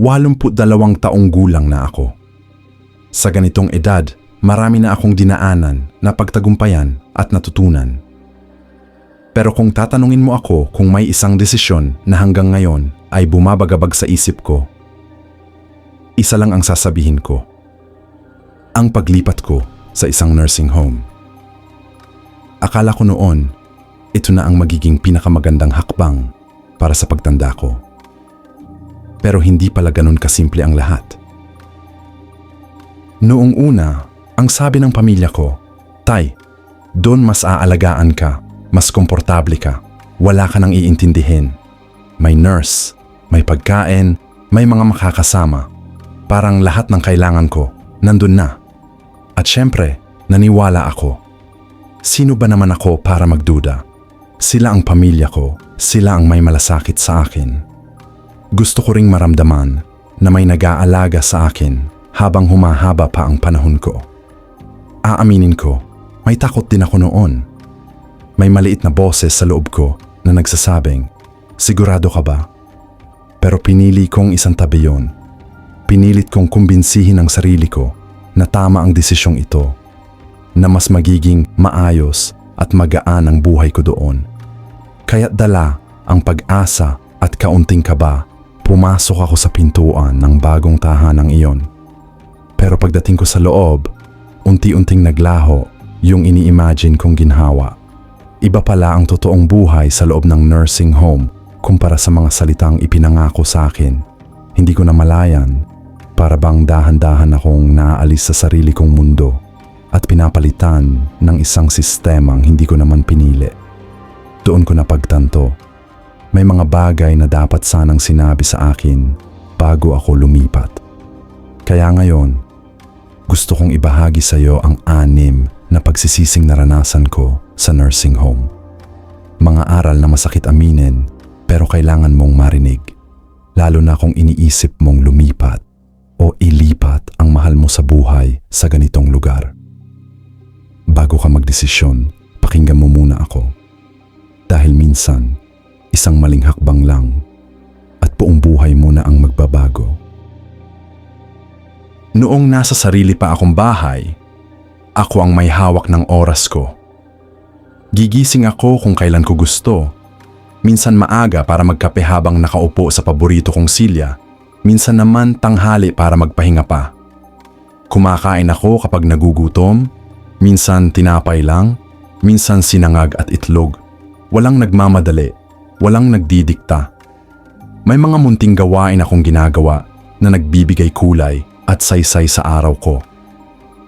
82 taong gulang na ako. Sa ganitong edad, marami na akong dinaanan na pagtagumpayan at natutunan. Pero kung tatanungin mo ako kung may isang desisyon na hanggang ngayon ay bumabagabag sa isip ko, isa lang ang sasabihin ko. Ang paglipat ko sa isang nursing home. Akala ko noon, ito na ang magiging pinakamagandang hakbang para sa pagtanda ko. Pero hindi pala ganun kasimple ang lahat. Noong una, ang sabi ng pamilya ko, Tay, doon mas aalagaan ka, mas komportable ka, wala ka nang iintindihin. May nurse, may pagkain, may mga makakasama. Parang lahat ng kailangan ko, nandun na. At syempre, naniwala ako. Sino ba naman ako para magduda? Sila ang pamilya ko, sila ang may malasakit sa akin. Gusto ko ring maramdaman na may nag-aalaga sa akin habang humahaba pa ang panahon ko. Aaminin ko, may takot din ako noon. May maliit na boses sa loob ko na nagsasabing, sigurado ka ba? Pero pinili kong isang tabi yun. Pinilit kong kumbinsihin ang sarili ko na tama ang desisyong ito, na mas magiging maayos at magaan ang buhay ko doon. Kaya't dala ang pag-asa at kaunting kaba, pumasok ako sa pintuan ng bagong tahanang iyon. Pero pagdating ko sa loob, unti-unting naglaho yung ini-imagine kong ginhawa. Iba pala ang totoong buhay sa loob ng nursing home kumpara sa mga salitang ipinangako sa akin. Hindi ko na malayan, para bang dahan-dahan akong naaalis sa sarili kong mundo at pinapalitan ng isang sistemang hindi ko naman pinili. Doon ko napagtanto, may mga bagay na dapat sanang sinabi sa akin bago ako lumipat. Kaya ngayon, gusto kong ibahagi sa iyo ang anim na pagsisising naranasan ko sa nursing home. Mga aral na masakit aminin pero kailangan mong marinig. Lalo na kung iniisip mong lumipat o ilipat ang mahal mo sa buhay sa ganitong lugar. Bago ka magdesisyon, pakinggan mo muna ako. Dahil minsan, isang maling hakbang lang at buong buhay mo na ang magbabago. Noong nasa sarili pa akong bahay, ako ang may hawak ng oras ko. Gigising ako kung kailan ko gusto. Minsan maaga para magkape habang nakaupo sa paborito kong silya. Minsan naman tanghali para magpahinga pa. Kumakain ako kapag nagugutom. Minsan tinapay lang. Minsan sinangag at itlog. Walang nagmamadali. Walang nagdidikta. May mga munting gawain akong ginagawa na nagbibigay kulay at saysay sa araw ko.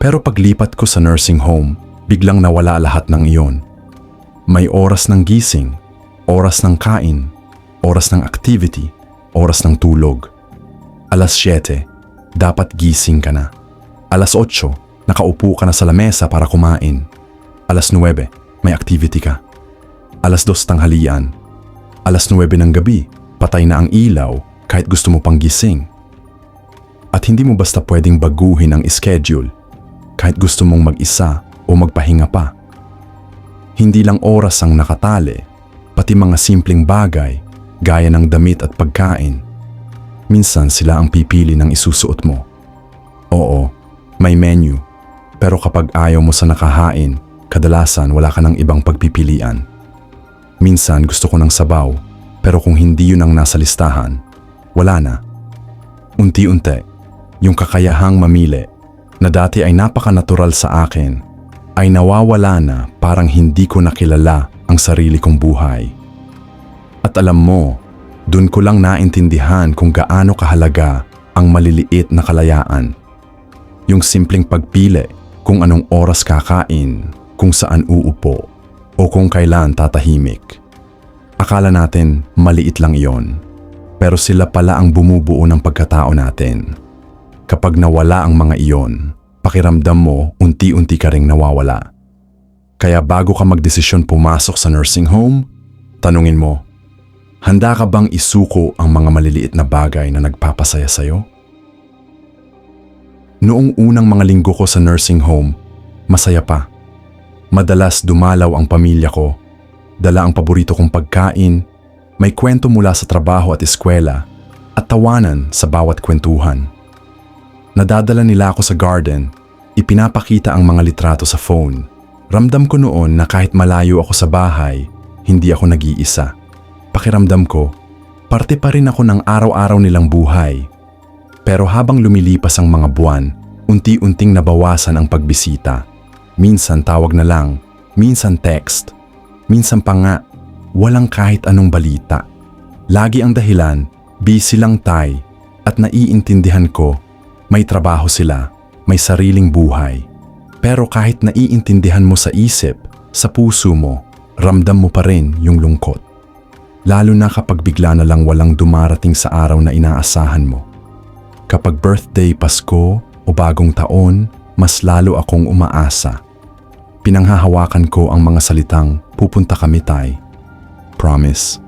Pero paglipat ko sa nursing home, biglang nawala lahat ng iyon. May oras ng gising, oras ng kain, oras ng activity, oras ng tulog. Alas 7, dapat gising ka na. Alas 8, nakaupo ka na sa lamesa para kumain. Alas 9, may activity ka. Alas 2 tanghalian. Alas 9 ng gabi, patay na ang ilaw kahit gusto mo pang gising. At hindi mo basta pwedeng baguhin ang schedule kahit gusto mong mag-isa o magpahinga pa. Hindi lang oras ang nakatali, pati mga simpleng bagay gaya ng damit at pagkain. Minsan sila ang pipili ng isusuot mo. Oo, may menu, pero kapag ayaw mo sa nakahain, kadalasan wala ka ng ibang pagpipilian. Minsan gusto ko ng sabaw, pero kung hindi yun ang nasa listahan, wala na. Unti-unti, yung kakayahang mamili na dati ay napaka-natural sa akin ay nawawala na parang hindi ko nakilala ang sarili kong buhay. At alam mo, dun ko lang naintindihan kung gaano kahalaga ang maliliit na kalayaan. Yung simpleng pagpili kung anong oras kakain, kung saan uupo, o kung kailan tatahimik. Akala natin maliit lang iyon, pero sila pala ang bumubuo ng pagkatao natin. Kapag nawala ang mga iyon, pakiramdam mo unti-unti ka ring nawawala. Kaya bago ka magdesisyon pumasok sa nursing home, tanungin mo, handa ka bang isuko ang mga maliliit na bagay na nagpapasaya sa'yo? Noong unang mga linggo ko sa nursing home, masaya pa. Madalas dumalaw ang pamilya ko, dala ang paborito kong pagkain, may kwento mula sa trabaho at eskwela, at tawanan sa bawat kwentuhan. Nadadala nila ako sa garden, ipinapakita ang mga litrato sa phone. Ramdam ko noon na kahit malayo ako sa bahay, hindi ako nag-iisa. Pakiramdam ko, parte pa rin ako ng araw-araw nilang buhay. Pero habang lumilipas ang mga buwan, unti-unting nabawasan ang pagbisita. Minsan tawag na lang, minsan text, minsan pa nga, walang kahit anong balita. Lagi ang dahilan, busy lang tay at naiintindihan ko, may trabaho sila, may sariling buhay. Pero kahit naiintindihan mo sa isip, sa puso mo, ramdam mo pa rin yung lungkot. Lalo na kapag bigla na lang walang dumarating sa araw na inaasahan mo. Kapag birthday, Pasko o bagong taon, mas lalo akong umaasa. Pinanghahawakan ko ang mga salitang, pupunta kami tay. Promise.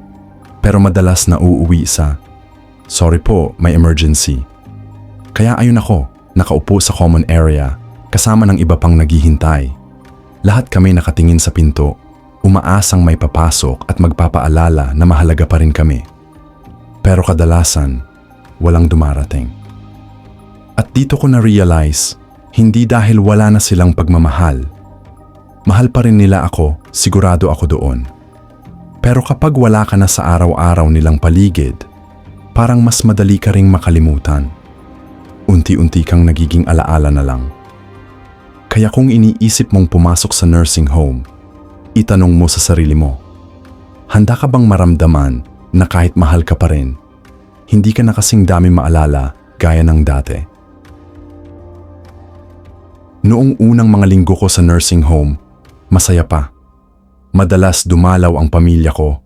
Pero madalas na uuwi sa, sorry po, may emergency. Kaya ayun ako, nakaupo sa common area, kasama ng iba pang naghihintay. Lahat kami nakatingin sa pinto, umaasang may papasok at magpapaalala na mahalaga pa rin kami. Pero kadalasan, walang dumarating. At dito ko na-realize, hindi dahil wala na silang pagmamahal. Mahal pa rin nila ako, sigurado ako doon. Pero kapag wala ka na sa araw-araw nilang paligid, parang mas madali ka ring makalimutan. Unti-unti kang nagiging alaala na lang. Kaya kung iniisip mong pumasok sa nursing home, itanong mo sa sarili mo, handa ka bang maramdaman na kahit mahal ka pa rin, hindi ka na kasing dami maalala gaya ng dati? Noong unang mga linggo ko sa nursing home, masaya pa. Madalas dumalaw ang pamilya ko,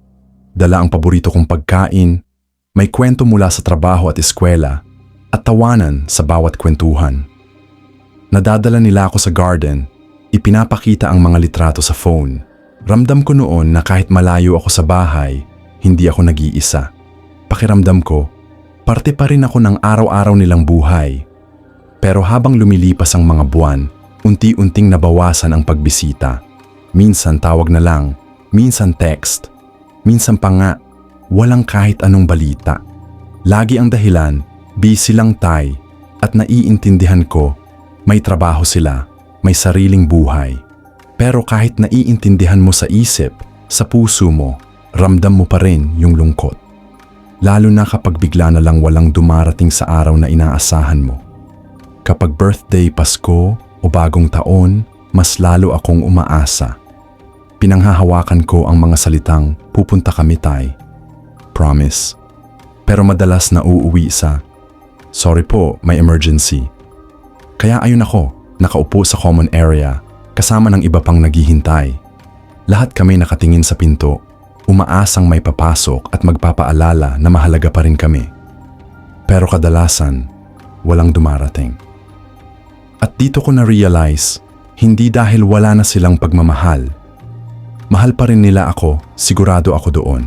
dala ang paborito kong pagkain, may kwento mula sa trabaho at eskwela, at tawanan sa bawat kwentuhan. Nadadala nila ako sa garden, ipinapakita ang mga litrato sa phone. Ramdam ko noon na kahit malayo ako sa bahay, hindi ako nag-iisa. Pakiramdam ko, parte pa rin ako ng araw-araw nilang buhay. Pero habang lumilipas ang mga buwan, unti-unting nabawasan ang pagbisita. Minsan tawag na lang, minsan text, minsan pa nga, walang kahit anong balita. Lagi ang dahilan, busy lang tay at naiintindihan ko, may trabaho sila, may sariling buhay. Pero kahit naiintindihan mo sa isip, sa puso mo, ramdam mo pa rin yung lungkot. Lalo na kapag bigla na lang walang dumarating sa araw na inaasahan mo. Kapag birthday, Pasko o bagong taon, mas lalo akong umaasa. Pinanghahawakan ko ang mga salitang, pupunta kami tay. Promise. Pero madalas na uuwi sa, sorry po, may emergency. Kaya ayun ako, nakaupo sa common area, kasama ng iba pang naghihintay. Lahat kami nakatingin sa pinto, umaasang may papasok at magpapaalala na mahalaga pa rin kami. Pero kadalasan, walang dumarating. At dito ko na-realize, hindi dahil wala na silang pagmamahal. Mahal pa rin nila ako, sigurado ako doon.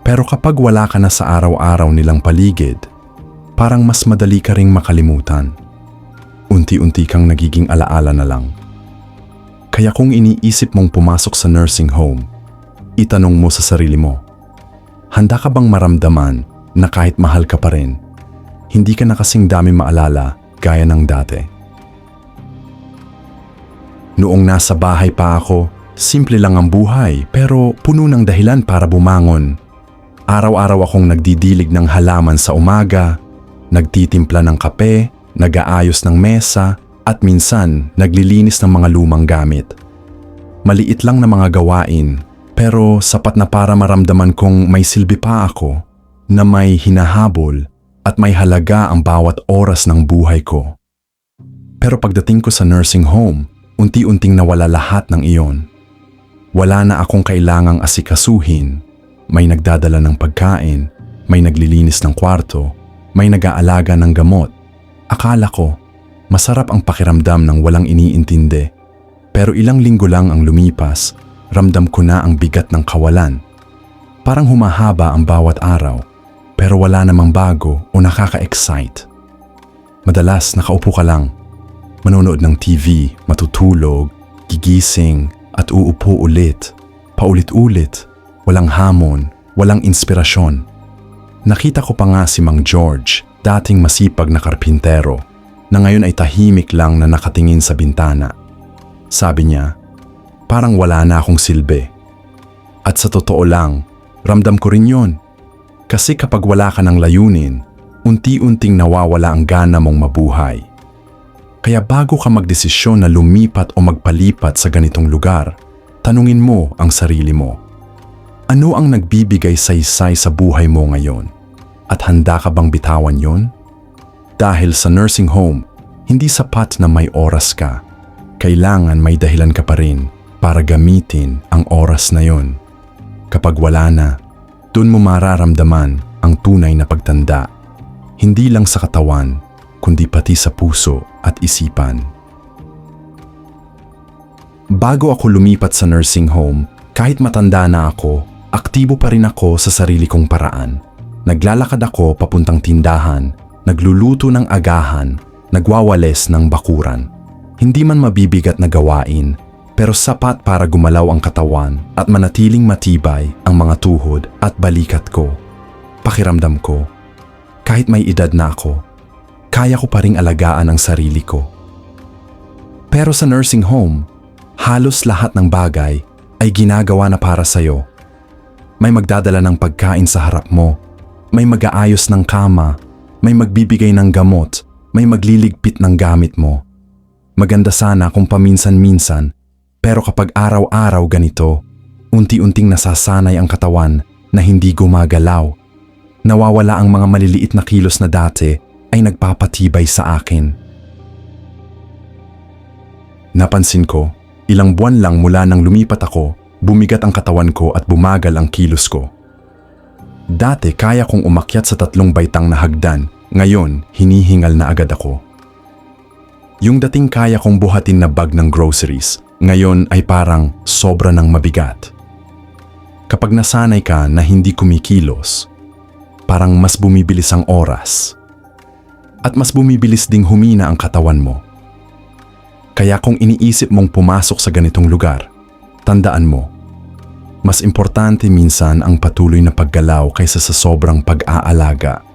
Pero kapag wala ka na sa araw-araw nilang paligid, parang mas madali ka ring makalimutan. Unti-unti kang nagiging alaala na lang. Kaya kung iniisip mong pumasok sa nursing home, itanong mo sa sarili mo, handa ka bang maramdaman na kahit mahal ka pa rin, hindi ka na kasing dami maalala gaya ng dati? Noong nasa bahay pa ako, simple lang ang buhay pero puno ng dahilan para bumangon. Araw-araw akong nagdidilig ng halaman sa umaga, nagtitimpla ng kape, nag-aayos ng mesa, at minsan naglilinis ng mga lumang gamit. Maliit lang na mga gawain pero sapat na para maramdaman kong may silbi pa ako na may hinahabol at may halaga ang bawat oras ng buhay ko. Pero pagdating ko sa nursing home, unti-unting nawala lahat ng iyon. Wala na akong kailangang asikasuhin. May nagdadala ng pagkain, may naglilinis ng kwarto, may nag-aalaga ng gamot. Akala ko, masarap ang pakiramdam ng walang iniintindi. Pero ilang linggo lang ang lumipas, ramdam ko na ang bigat ng kawalan. Parang humahaba ang bawat araw, pero wala namang bago o nakaka-excite. Madalas nakaupo ka lang, manonood ng TV, matutulog, gigising, at uupo ulit, paulit-ulit, walang hamon, walang inspirasyon. Nakita ko pa nga si Mang George, dating masipag na karpintero, na ngayon ay tahimik lang na nakatingin sa bintana. Sabi niya, parang wala na akong silbi. At sa totoo lang, ramdam ko rin yon. Kasi kapag wala ka ng layunin, unti-unting nawawala ang gana mong mabuhay. Kaya bago ka magdesisyon na lumipat o magpalipat sa ganitong lugar, tanungin mo ang sarili mo. Ano ang nagbibigay saysay sa buhay mo ngayon? At handa ka bang bitawan yon? Dahil sa nursing home, hindi sapat na may oras ka. Kailangan may dahilan ka pa rin para gamitin ang oras na yon. Kapag wala na, dun mo mararamdaman ang tunay na pagtanda. Hindi lang sa katawan, kundi pati sa puso at isipan. Bago ako lumipat sa nursing home, kahit matanda na ako, aktibo pa rin ako sa sarili kong paraan. Naglalakad ako papuntang tindahan, nagluluto ng agahan, nagwawales ng bakuran. Hindi man mabibigat na gawain, pero sapat para gumalaw ang katawan at manatiling matibay ang mga tuhod at balikat ko. Pakiramdam ko, kahit may edad na ako, kaya ko pa ring alagaan ang sarili ko. Pero sa nursing home, halos lahat ng bagay ay ginagawa na para sa'yo. May magdadala ng pagkain sa harap mo, may mag-aayos ng kama, may magbibigay ng gamot, may magliligpit ng gamit mo. Maganda sana kung paminsan-minsan, pero kapag araw-araw ganito, unti-unting nasasanay ang katawan na hindi gumagalaw. Nawawala ang mga maliliit na kilos na dati ay nagpapatibay sa akin. Napansin ko, ilang buwan lang mula nang lumipat ako, bumigat ang katawan ko at bumagal ang kilos ko. Dati kaya kong umakyat sa tatlong baitang na hagdan, ngayon hinihingal na agad ako. Yung dating kaya kong buhatin na bag ng groceries, ngayon ay parang sobra ng mabigat. Kapag nasanay ka na hindi kumikilos, parang mas bumibilis ang oras. At mas bumibilis ding humina ang katawan mo. Kaya kung iniisip mong pumasok sa ganitong lugar, tandaan mo, mas importante minsan ang patuloy na paggalaw kaysa sa sobrang pag-aalaga.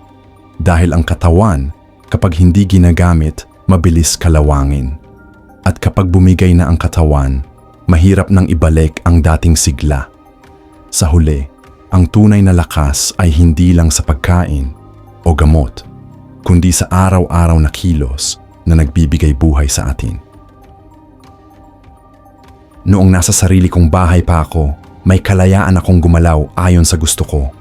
Dahil ang katawan, kapag hindi ginagamit, mabilis kalawangin. At kapag bumigay na ang katawan, mahirap nang ibalik ang dating sigla. Sa huli, ang tunay na lakas ay hindi lang sa pagkain o gamot, kundi sa araw-araw na kilos na nagbibigay buhay sa atin. Noong nasa sarili kong bahay pa ako, may kalayaan akong gumalaw ayon sa gusto ko.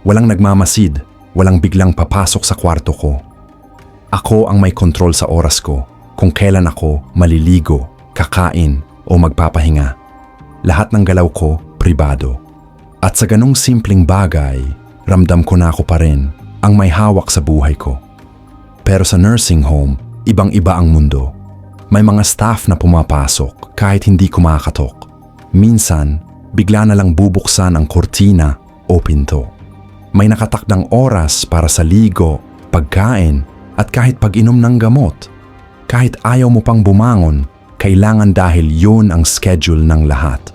Walang nagmamasid, walang biglang papasok sa kwarto ko. Ako ang may kontrol sa oras ko kung kailan ako maliligo, kakain o magpapahinga. Lahat ng galaw ko pribado. At sa ganong simpleng bagay, ramdam ko na ako pa rin ang may hawak sa buhay ko. Pero sa nursing home, ibang-iba ang mundo. May mga staff na pumapasok kahit hindi kumakatok. Minsan, bigla na lang bubuksan ang kortina o pinto. May nakatakdang oras para sa ligo, pagkain at kahit pag-inom ng gamot. Kahit ayaw mo pang bumangon, kailangan dahil yun ang schedule ng lahat.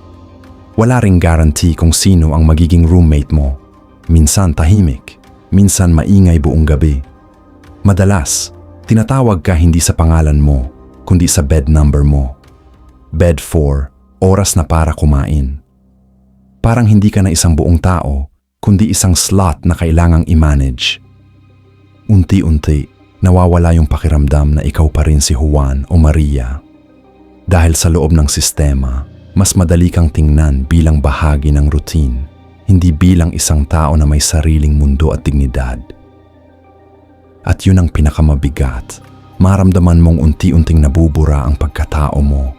Wala ring guarantee kung sino ang magiging roommate mo. Minsan tahimik, minsan maingay buong gabi. Madalas, tinatawag ka hindi sa pangalan mo, kundi sa bed number mo. Bed 4, oras na para kumain. Parang hindi ka na isang buong tao, kundi isang slot na kailangang i-manage. Unti-unti, nawawala yung pakiramdam na ikaw pa rin si Juan o Maria. Dahil sa loob ng sistema, mas madali kang tingnan bilang bahagi ng routine, hindi bilang isang tao na may sariling mundo at dignidad. At yun ang pinakamabigat, maramdaman mong unti-unting nabubura ang pagkatao mo.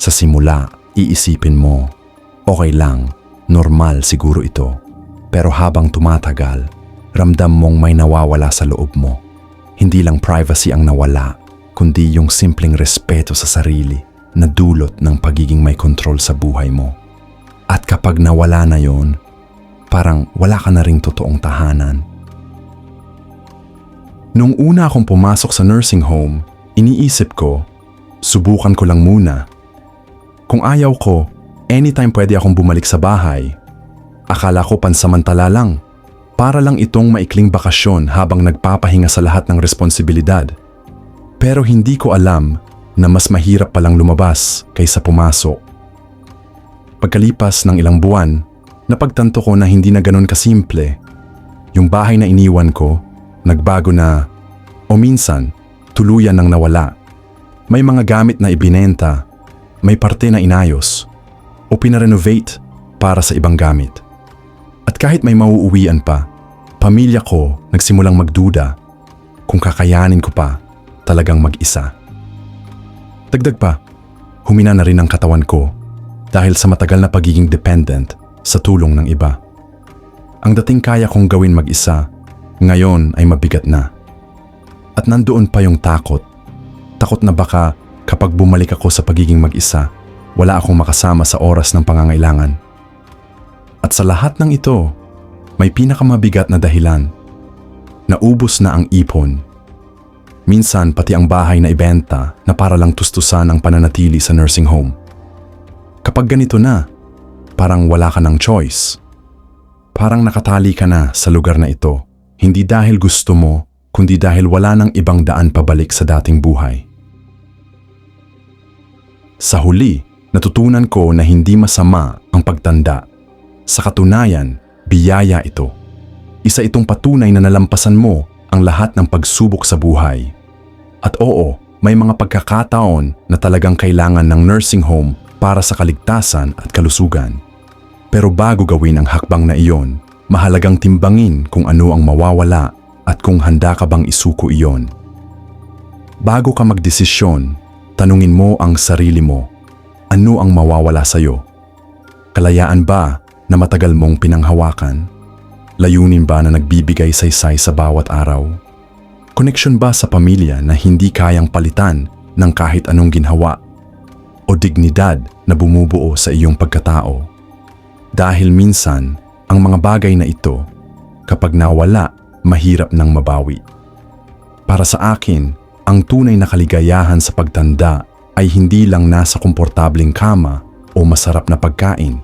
Sa simula, iisipin mo, okay lang, Normal siguro ito. Pero habang tumatagal, ramdam mong may nawawala sa loob mo. Hindi lang privacy ang nawala, kundi yung simpleng respeto sa sarili na dulot ng pagiging may kontrol sa buhay mo. At kapag nawala na yon, parang wala ka na ring totoong tahanan. Nung una akong pumasok sa nursing home, iniisip ko, subukan ko lang muna. Kung ayaw ko, anytime pwede akong bumalik sa bahay. Akala ko pansamantala lang. Para lang itong maikling bakasyon habang nagpapahinga sa lahat ng responsibilidad. Pero hindi ko alam na mas mahirap palang lumabas kaysa pumasok. Pagkalipas ng ilang buwan, napagtanto ko na hindi na ganun kasimple. Yung bahay na iniwan ko, nagbago na, o minsan, tuluyan nang nawala. May mga gamit na ibinenta, may parte na inayos, o pinarenovate para sa ibang gamit. At kahit may mauuwian pa, pamilya ko nagsimulang magduda kung kakayanin ko pa talagang mag-isa. Dagdag pa, humina na rin ang katawan ko dahil sa matagal na pagiging dependent sa tulong ng iba. Ang dating kaya kong gawin mag-isa, ngayon ay mabigat na. At nandoon pa yung takot. Takot na baka kapag bumalik ako sa pagiging mag-isa, wala akong makasama sa oras ng pangangailangan. At sa lahat ng ito, may pinakamabigat na dahilan. Naubos na ang ipon. Minsan pati ang bahay na ibenta na para lang tustusan ang pananatili sa nursing home. Kapag ganito na, parang wala ka ng choice. Parang nakatali ka na sa lugar na ito, hindi dahil gusto mo, kundi dahil wala nang ibang daan pabalik sa dating buhay. Sa huli, natutunan ko na hindi masama ang pagtanda. Sa katunayan, biyaya ito. Isa itong patunay na nalampasan mo ang lahat ng pagsubok sa buhay. At oo, may mga pagkakataon na talagang kailangan ng nursing home para sa kaligtasan at kalusugan. Pero bago gawin ang hakbang na iyon, mahalagang timbangin kung ano ang mawawala at kung handa ka bang isuko iyon. Bago ka magdesisyon, tanungin mo ang sarili mo, ano ang mawawala sa'yo? Kalayaan ba na matagal mong pinanghawakan? Layunin ba na nagbibigay saysay sa bawat araw? Koneksyon ba sa pamilya na hindi kayang palitan ng kahit anong ginhawa? O dignidad na bumubuo sa iyong pagkatao? Dahil minsan, ang mga bagay na ito, kapag nawala, mahirap nang mabawi. Para sa akin, ang tunay na kaligayahan sa pagtanda ay hindi lang nasa komportabling kama o masarap na pagkain.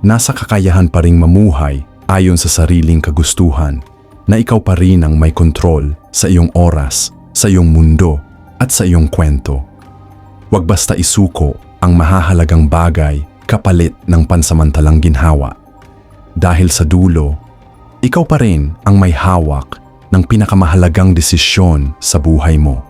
Nasa kakayahan pa ring mamuhay ayon sa sariling kagustuhan na ikaw pa rin ang may kontrol sa iyong oras, sa iyong mundo at sa iyong kwento. Huwag basta isuko ang mahahalagang bagay kapalit ng pansamantalang ginhawa. Dahil sa dulo, ikaw pa rin ang may hawak ng pinakamahalagang desisyon sa buhay mo.